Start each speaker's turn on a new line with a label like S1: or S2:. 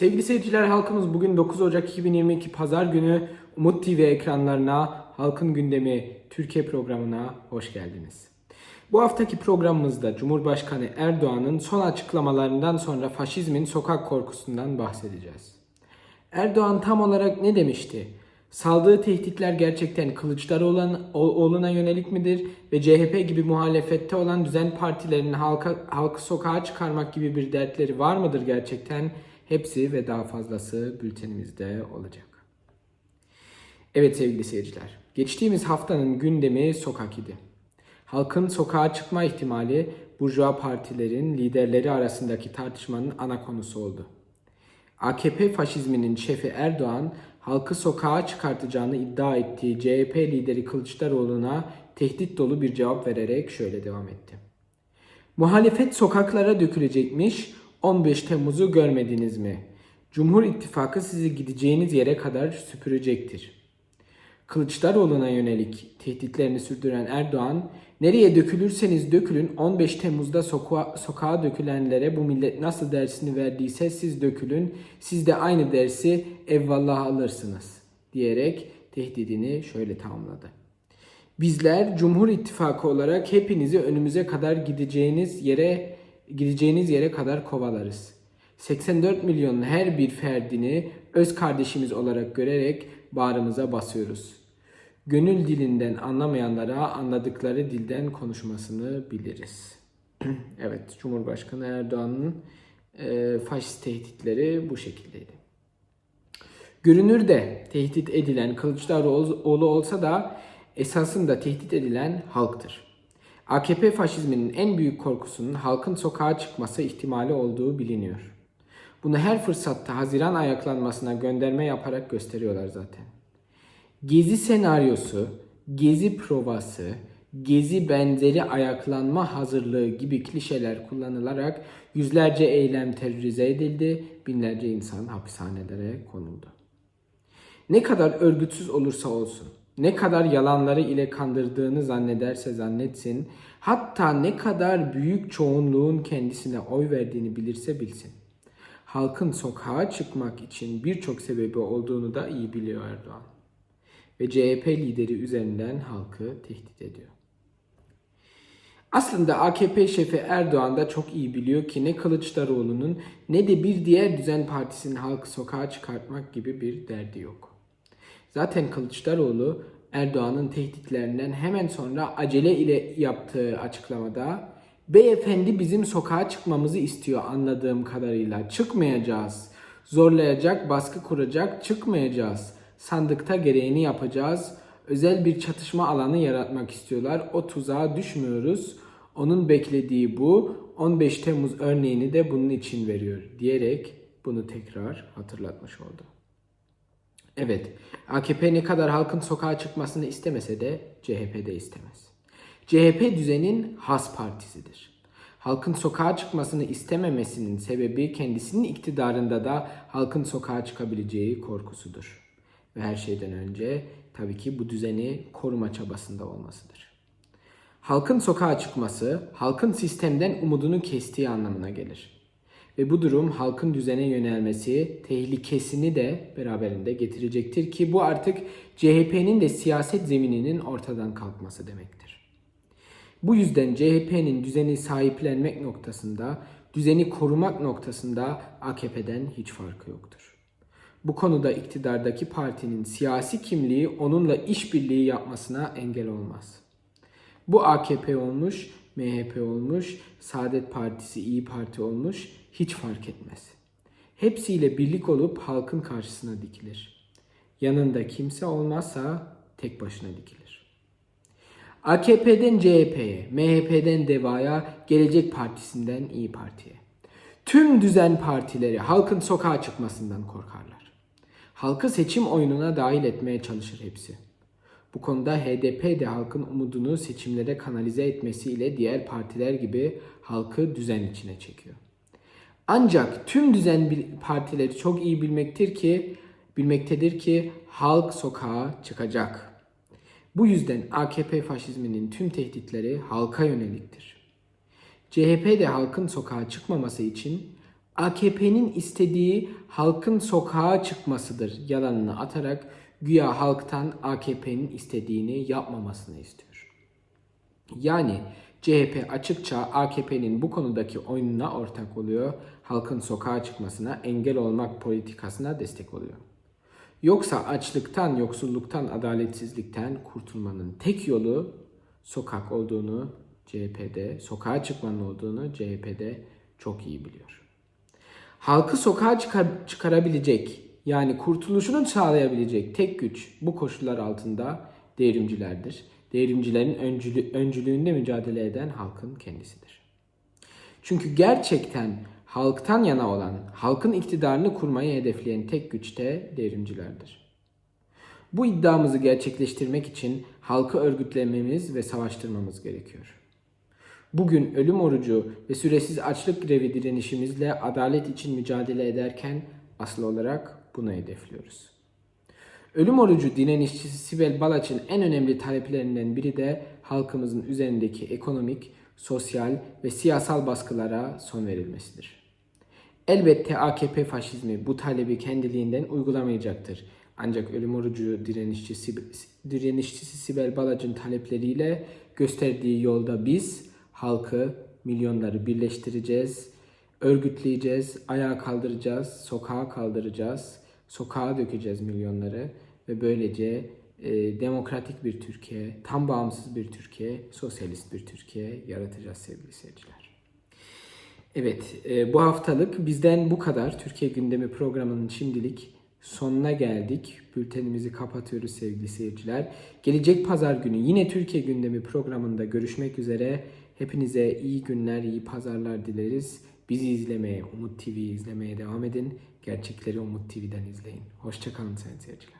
S1: Sevgili seyirciler halkımız bugün 9 Ocak 2022 Pazar günü Umut TV ekranlarına Halkın Gündemi Türkiye programına hoş geldiniz. Bu haftaki programımızda Cumhurbaşkanı Erdoğan'ın son açıklamalarından sonra faşizmin sokak korkusundan bahsedeceğiz. Erdoğan tam olarak ne demişti? Saldığı tehditler gerçekten Kılıçdaroğlu'na yönelik midir ve CHP gibi muhalefette olan düzen partilerinin halka, halkı sokağa çıkarmak gibi bir dertleri var mıdır gerçekten? Hepsi ve daha fazlası bültenimizde olacak. Evet sevgili seyirciler, geçtiğimiz haftanın gündemi sokak idi. Halkın sokağa çıkma ihtimali burjuva partilerin liderleri arasındaki tartışmanın ana konusu oldu. AKP faşizminin şefi Erdoğan, halkı sokağa çıkartacağını iddia ettiği CHP lideri Kılıçdaroğlu'na tehdit dolu bir cevap vererek şöyle devam etti. Muhalefet sokaklara dökülecekmiş, 15 Temmuz'u görmediniz mi? Cumhur İttifakı sizi gideceğiniz yere kadar süpürecektir. Kılıçdaroğlu'na yönelik tehditlerini sürdüren Erdoğan, nereye dökülürseniz dökülün 15 Temmuz'da sokağa, sokağa dökülenlere bu millet nasıl dersini verdiyse siz dökülün, siz de aynı dersi evvallah alırsınız diyerek tehdidini şöyle tamamladı. Bizler Cumhur İttifakı olarak hepinizi önümüze kadar gideceğiniz yere gideceğiniz yere kadar kovalarız. 84 milyonun her bir ferdini öz kardeşimiz olarak görerek bağrımıza basıyoruz. Gönül dilinden anlamayanlara anladıkları dilden konuşmasını biliriz. evet, Cumhurbaşkanı Erdoğan'ın e, faşist tehditleri bu şekildeydi. Görünürde tehdit edilen Kılıçdaroğlu olsa da esasında tehdit edilen halktır. AKP faşizminin en büyük korkusunun halkın sokağa çıkması ihtimali olduğu biliniyor. Bunu her fırsatta Haziran ayaklanmasına gönderme yaparak gösteriyorlar zaten. Gezi senaryosu, gezi provası, gezi benzeri ayaklanma hazırlığı gibi klişeler kullanılarak yüzlerce eylem terörize edildi, binlerce insan hapishanelere konuldu. Ne kadar örgütsüz olursa olsun, ne kadar yalanları ile kandırdığını zannederse zannetsin, hatta ne kadar büyük çoğunluğun kendisine oy verdiğini bilirse bilsin. Halkın sokağa çıkmak için birçok sebebi olduğunu da iyi biliyor Erdoğan. Ve CHP lideri üzerinden halkı tehdit ediyor. Aslında AKP şefi Erdoğan da çok iyi biliyor ki ne Kılıçdaroğlu'nun ne de bir diğer düzen partisinin halkı sokağa çıkartmak gibi bir derdi yok. Zaten Kılıçdaroğlu Erdoğan'ın tehditlerinden hemen sonra acele ile yaptığı açıklamada beyefendi bizim sokağa çıkmamızı istiyor anladığım kadarıyla. Çıkmayacağız. Zorlayacak, baskı kuracak, çıkmayacağız. Sandıkta gereğini yapacağız. Özel bir çatışma alanı yaratmak istiyorlar. O tuzağa düşmüyoruz. Onun beklediği bu. 15 Temmuz örneğini de bunun için veriyor diyerek bunu tekrar hatırlatmış oldu. Evet, AKP ne kadar halkın sokağa çıkmasını istemese de CHP de istemez. CHP düzenin has partisidir. Halkın sokağa çıkmasını istememesinin sebebi kendisinin iktidarında da halkın sokağa çıkabileceği korkusudur. Ve her şeyden önce tabii ki bu düzeni koruma çabasında olmasıdır. Halkın sokağa çıkması, halkın sistemden umudunu kestiği anlamına gelir. Ve bu durum halkın düzene yönelmesi tehlikesini de beraberinde getirecektir ki bu artık CHP'nin de siyaset zemininin ortadan kalkması demektir. Bu yüzden CHP'nin düzeni sahiplenmek noktasında, düzeni korumak noktasında AKP'den hiç farkı yoktur. Bu konuda iktidardaki partinin siyasi kimliği onunla işbirliği yapmasına engel olmaz. Bu AKP olmuş, MHP olmuş, Saadet Partisi İyi Parti olmuş hiç fark etmez. Hepsiyle birlik olup halkın karşısına dikilir. Yanında kimse olmazsa tek başına dikilir. AKP'den CHP'ye, MHP'den DEVA'ya, Gelecek Partisi'nden İyi Parti'ye. Tüm düzen partileri halkın sokağa çıkmasından korkarlar. Halkı seçim oyununa dahil etmeye çalışır hepsi. Bu konuda HDP de halkın umudunu seçimlere kanalize etmesiyle diğer partiler gibi halkı düzen içine çekiyor. Ancak tüm düzen partileri çok iyi bilmektir ki bilmektedir ki halk sokağa çıkacak. Bu yüzden AKP faşizminin tüm tehditleri halka yöneliktir. CHP de halkın sokağa çıkmaması için AKP'nin istediği halkın sokağa çıkmasıdır yalanını atarak güya halktan AKP'nin istediğini yapmamasını istiyor. Yani CHP açıkça AKP'nin bu konudaki oyununa ortak oluyor, halkın sokağa çıkmasına engel olmak politikasına destek oluyor. Yoksa açlıktan, yoksulluktan, adaletsizlikten kurtulmanın tek yolu sokak olduğunu CHP'de, sokağa çıkmanın olduğunu CHP'de çok iyi biliyor. Halkı sokağa çıkar- çıkarabilecek, yani kurtuluşunu sağlayabilecek tek güç bu koşullar altında devrimcilerdir. Devrimcilerin öncülü- öncülüğünde mücadele eden halkın kendisidir. Çünkü gerçekten halktan yana olan, halkın iktidarını kurmayı hedefleyen tek güç de devrimcilerdir. Bu iddiamızı gerçekleştirmek için halkı örgütlememiz ve savaştırmamız gerekiyor. Bugün ölüm orucu ve süresiz açlık grevi direnişimizle adalet için mücadele ederken asıl olarak bunu hedefliyoruz. Ölüm orucu direnişçisi Sibel Balaç'ın en önemli taleplerinden biri de halkımızın üzerindeki ekonomik, sosyal ve siyasal baskılara son verilmesidir. Elbette AKP faşizmi bu talebi kendiliğinden uygulamayacaktır. Ancak ölüm orucu direnişçisi, direnişçisi Sibel Balac'ın talepleriyle gösterdiği yolda biz halkı, milyonları birleştireceğiz, örgütleyeceğiz, ayağa kaldıracağız, sokağa kaldıracağız, sokağa dökeceğiz milyonları ve böylece e, demokratik bir Türkiye, tam bağımsız bir Türkiye, sosyalist bir Türkiye yaratacağız sevgili seyirciler. Evet, e, bu haftalık bizden bu kadar. Türkiye Gündemi programının şimdilik sonuna geldik. Bültenimizi kapatıyoruz sevgili seyirciler. Gelecek pazar günü yine Türkiye Gündemi programında görüşmek üzere. Hepinize iyi günler, iyi pazarlar dileriz. Bizi izlemeye, Umut TV'yi izlemeye devam edin. Gerçekleri Umut TV'den izleyin. Hoşçakalın sayın seyirciler.